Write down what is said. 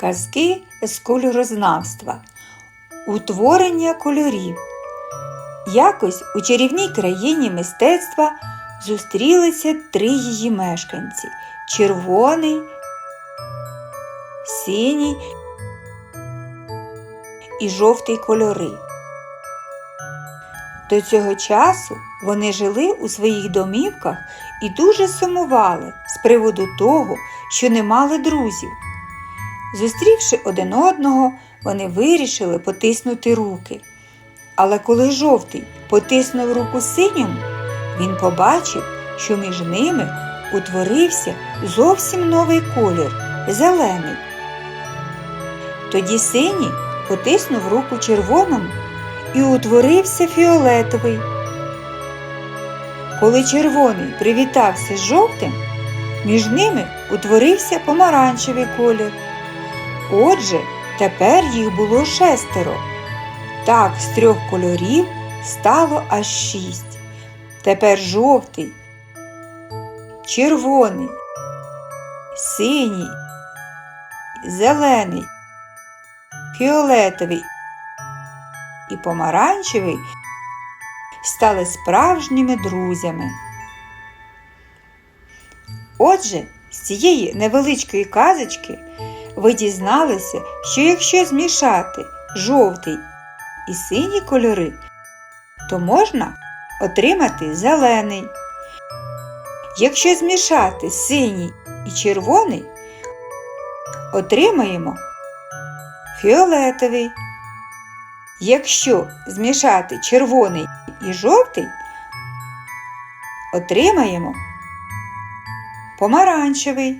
Казки з кольорознавства. Утворення кольорів. Якось у чарівній країні мистецтва зустрілися три її мешканці червоний, синій і жовтий кольори. До цього часу вони жили у своїх домівках і дуже сумували з приводу того, що не мали друзів. Зустрівши один одного, вони вирішили потиснути руки. Але коли жовтий потиснув руку синьому, він побачив, що між ними утворився зовсім новий колір зелений. Тоді синій потиснув руку червоному і утворився фіолетовий. Коли червоний привітався з жовтим, між ними утворився помаранчевий колір. Отже, тепер їх було шестеро. Так, з трьох кольорів стало аж шість. Тепер жовтий, червоний, синій, зелений, фіолетовий і помаранчевий стали справжніми друзями. Отже, з цієї невеличкої казочки ви дізналися, що якщо змішати жовтий і синій кольори, то можна отримати зелений. Якщо змішати синій і червоний, отримаємо фіолетовий. Якщо змішати червоний і жовтий, отримаємо помаранчевий.